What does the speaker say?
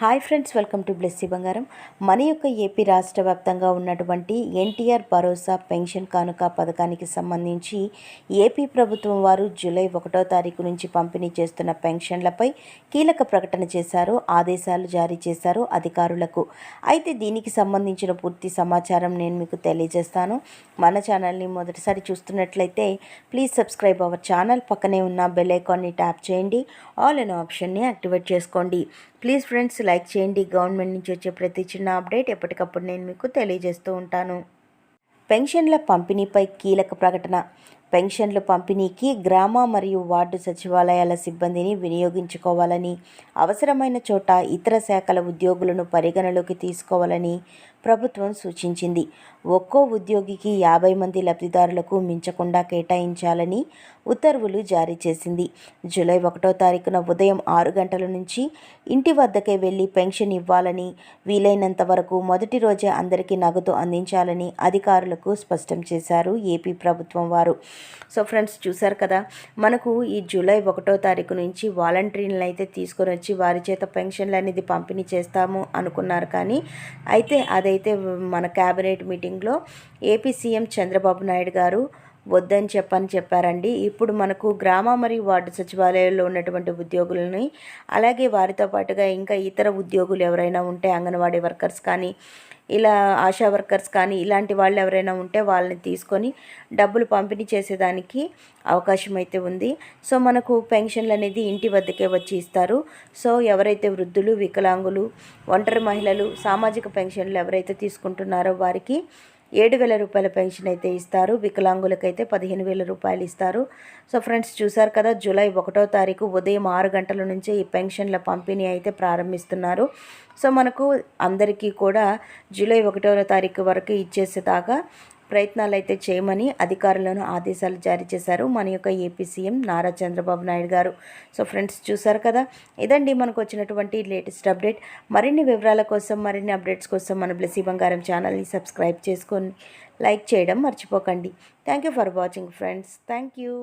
Hi friends welcome to Blessy బంగారం. మన యొక్క ఏపీ రాష్ట్ర వ్యాప్తంగా ఉన్నటువంటి ఎన్టీఆర్ భరోసా పెన్షన్ కానుక పథకానికి సంబంధించి ఏపీ ప్రభుత్వం వారు జూలై ఒకటో తారీఖు నుంచి పంపిణీ చేస్తున్న పెన్షన్లపై కీలక ప్రకటన చేశారు ఆదేశాలు జారీ చేశారు అధికారులకు. అయితే దీనికి సంబంధించిన పూర్తి సమాచారం నేను మీకు తెలియజేస్తాను. మన ఛానల్ని మొదటిసారి చూస్తున్నట్లయితే ప్లీజ్ సబ్స్క్రైబ్ అవర్ ఛానల్. పక్కనే ఉన్న బెల్ ఐకాన్ని ట్యాప్ చేయండి. ఆల్ అనే ఆప్షన్ని యాక్టివేట్ చేసుకోండి. ప్లీజ్ ఫ్రెండ్స్ లైక్ చేయండి. గవర్నమెంట్ నుంచి వచ్చే ప్రతి చిన్న అప్డేట్ ఎప్పటికప్పుడు నేను మీకు తెలియజేస్తూ ఉంటాను. పెన్షన్ల పంపిణీపై కీలక ప్రకటన. పెన్షన్ల పంపిణీకి గ్రామ మరియు వార్డు సచివాలయాల సిబ్బందిని వినియోగించుకోవాలని అవసరమైన చోట ఇతర శాఖల ఉద్యోగులను పరిగణలోకి తీసుకోవాలని ప్రభుత్వం సూచించింది. ఒక్కో ఉద్యోగికి యాభై మంది లబ్ధిదారులకు మించకుండా కేటాయించాలని ఉత్తర్వులు జారీ చేసింది. జూలై ఒకటో తారీఖున ఉదయం ఆరు గంటల నుంచి ఇంటి వద్దకే వెళ్ళి పెన్షన్ ఇవ్వాలని వీలైనంత వరకు మొదటి రోజే అందరికీ నగదు అందించాలని అధికారులకు స్పష్టం చేశారు ఏపీ ప్రభుత్వం వారు. సో ఫ్రెండ్స్ చూశారు కదా మనకు ఈ జూలై ఒకటో తారీఖు నుంచి వాలంటీర్లను అయితే తీసుకొని వచ్చి వారి చేత పెన్షన్లు అనేది పంపిణీ చేస్తాము అనుకున్నారు కానీ అయితే అదైతే మన క్యాబినెట్ మీటింగ్లో ఏపీ సీఎం చంద్రబాబు నాయుడు గారు వద్దని చెప్పని చెప్పారండి. ఇప్పుడు మనకు గ్రామ మరియు వార్డు సచివాలయాల్లో ఉన్నటువంటి ఉద్యోగులని అలాగే వారితో పాటుగా ఇంకా ఇతర ఉద్యోగులు ఎవరైనా ఉంటే అంగన్వాడీ వర్కర్స్ కానీ ఇలా ఆశా వర్కర్స్ కానీ ఇలాంటి వాళ్ళు ఎవరైనా ఉంటే వాళ్ళని తీసుకొని డబ్బులు పంపిణీ చేసేదానికి అవకాశం అయితే ఉంది. సో మనకు పెన్షన్లు అనేది ఇంటి వద్దకే వచ్చి ఇస్తారు. సో ఎవరైతే వృద్ధులు వికలాంగులు ఒంటరి మహిళలు సామాజిక పెన్షన్లు ఎవరైతే తీసుకుంటున్నారో వారికి ఏడు వేల రూపాయల పెన్షన్ అయితే ఇస్తారు. వికలాంగులకైతే పదిహేను వేల రూపాయలు ఇస్తారు. సో ఫ్రెండ్స్ చూసారు కదా జూలై ఒకటో తారీఖు ఉదయం ఆరు గంటల నుంచే ఈ పెన్షన్ల పంపిణీ అయితే ప్రారంభిస్తున్నారు. సో మనకు అందరికీ కూడా జూలై ఒకటో తారీఖు వరకు ఇచ్చేసేదాకా ప్రయత్నాలు అయితే చేయమని అధికారులను ఆదేశాలు జారీ చేశారు. మన యొక్క ఏపీ సీఎం నారా చంద్రబాబు నాయుడు గారు. సో ఫ్రెండ్స్ చూసారు కదా? ఇదండి మనకు వచ్చినటువంటి లేటెస్ట్ అప్డేట్. మరిన్ని వివరాల కోసం మరిన్ని అప్డేట్స్ కోసం మన బ్లెస్సీ బంగారం ఛానల్ని సబ్స్క్రైబ్ చేసుకొని లైక్ చేయడం మర్చిపోకండి. Thank you for watching friends. Thank you